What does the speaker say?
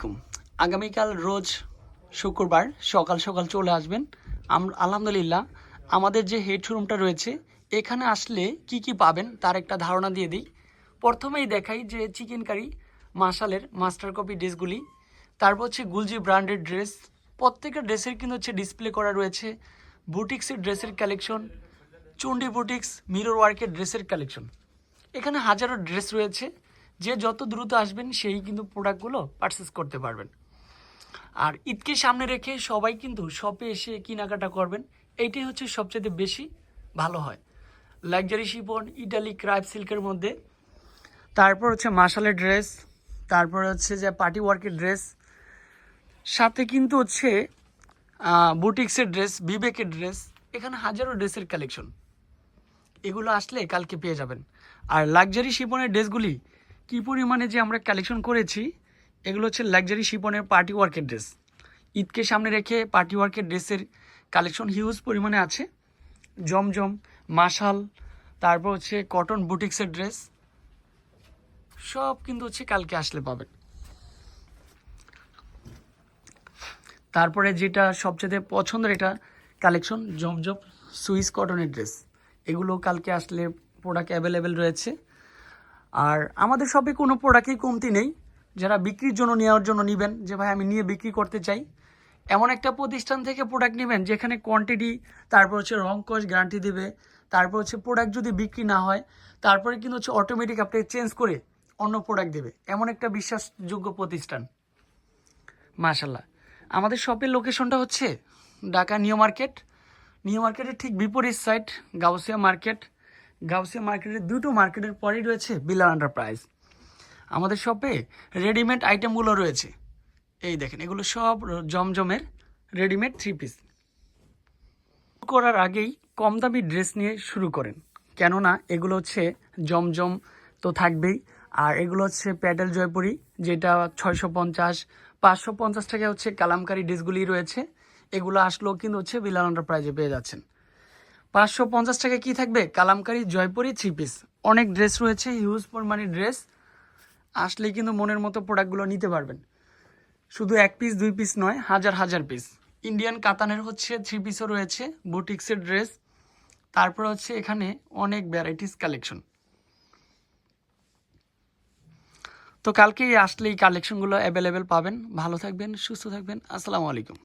আলাইকুম। আগামীকাল রোজ শুক্রবার সকাল সকাল চলে আসবেন। আলহামদুলিল্লাহ, আমাদের যে হেড শোরুমটা রয়েছে, এখানে আসলে কি কি পাবেন তার একটা ধারণা দিয়ে দিই। প্রথমেই দেখাই যে চিকেন কারি মাসালের মাস্টার কপি ড্রেসগুলি তারপর হচ্ছে গুলজি ব্র্যান্ডেড ড্রেস প্রত্যেকটা ড্রেসের কিন্তু হচ্ছে ডিসপ্লে করা রয়েছে। বুটিক্সের ড্রেসের কালেকশন চুন্ডি বুটিক্স মিরর ওয়ার্কের ড্রেসের কালেকশন এখানে হাজারো ড্রেস রয়েছে। যে যত দ্রুত আসবেন, সেই কিন্তু প্রোডাক্টগুলো পারচেস করতে পারবেন। আর ঈদকে সামনে রেখে সবাই কিন্তু শপে এসে কেনাকাটা করবেন এইটাই হচ্ছে সবচেয়ে বেশি ভালো হয়। লাক্সারি শিপন ইটালি ক্রাইপ সিল্কের মধ্যে। তারপর হচ্ছে মাসালের ড্রেস তারপর হচ্ছে যে পার্টি ওয়ার্কের ড্রেস সাথে কিন্তু হচ্ছে বুটিক্সের ড্রেস বিবেকের ড্রেস এখানে হাজারো ড্রেসের কালেকশন এগুলো আসলে কালকে পেয়ে যাবেন। আর লাক্সারি শিপনের ড্রেসগুলি কী পরিমাণে যে আমরা কালেকশন করেছি, এগুলো হচ্ছে লাক্সারি শিপনের পার্টি ওয়ার্কের ড্রেস। ঈদকে সামনে রেখে পার্টি ওয়ার্কের ড্রেসের কালেকশন হিউজ পরিমাণে আছে। জমজম, মাশাল, তারপর হচ্ছে কটন বুটিক্সের ড্রেস। সব কিন্তু হচ্ছে কালকে আসলে পাবেন। তারপরে যেটা সবচেয়ে পছন্দের এটা কালেকশন জমজম সুইস কটনের ড্রেস। এগুলো কালকে আসলে প্রোডাক্ট অ্যাভেলেবেল রয়েছে। আর আমাদের শপে কোনো প্রোডাক্টই কমতি নেই। যারা বিক্রির জন্য নেওয়ার জন্য নেবেন, যে ভাই আমি নিয়ে বিক্রি করতে চাই, এমন একটা প্রতিষ্ঠান থেকে প্রোডাক্ট নেবেন, যেখানে কোয়ান্টিটি তারপর হচ্ছে রং কস্ট গ্যারান্টি দেবে, তারপর হচ্ছে প্রোডাক্ট যদি বিক্রি না হয়, তারপরে কিন্তু হচ্ছে অটোমেটিক আপনাকে চেঞ্জ করে অন্য প্রোডাক্ট দেবে। এমন একটা বিশ্বাসযোগ্য প্রতিষ্ঠান। মাশাল্লাহ আমাদের শপের লোকেশনটা হচ্ছে ঢাকা নিউ মার্কেট। নিউ মার্কেটের ঠিক বিপরীত সাইড গাউসিয়া মার্কেট। গাউসিয়া মার্কেটের দুটো মার্কেটের পরেই রয়েছে বিলাল এন্টারপ্রাইজ। আমাদের শপে রেডিমেড আইটেমগুলো রয়েছে। এই দেখেন, এগুলো সব জমজমের রেডিমেড থ্রি পিস করার আগেই কম দামি ড্রেস নিয়ে শুরু করেন। কেননা এগুলো হচ্ছে জমজম তো থাকবেই। আর এগুলো হচ্ছে প্যাডেল জয়পুরি, যেটা ছয়শো পঞ্চাশ, পাঁচশো পঞ্চাশ টাকা হচ্ছে কালামকারি ড্রেসগুলি রয়েছে। এগুলো আসলেও কিন্তু হচ্ছে বিলাল প্রাইজে পেয়ে যাচ্ছেন। পাঁচশো পঞ্চাশ টাকা কী থাকবে? কালামকারি জয়পুরি থ্রি পিস অনেক ড্রেস রয়েছে হিউজ পরিমাণে ড্রেস আসলেই কিন্তু মনের মতো প্রোডাক্টগুলো নিতে পারবেন। শুধু এক পিস দুই পিস নয়, হাজার হাজার পিস ইন্ডিয়ান কাতানের হচ্ছে থ্রি পিসও রয়েছে, বুটিক্সের ড্রেস তারপর হচ্ছে এখানে অনেক ভ্যারাইটিস কালেকশন তো কালকে আসলে এই কালেকশনগুলো অ্যাভেলেবেল পাবেন। ভালো থাকবেন, সুস্থ থাকবেন। আসসালামু আলাইকুম।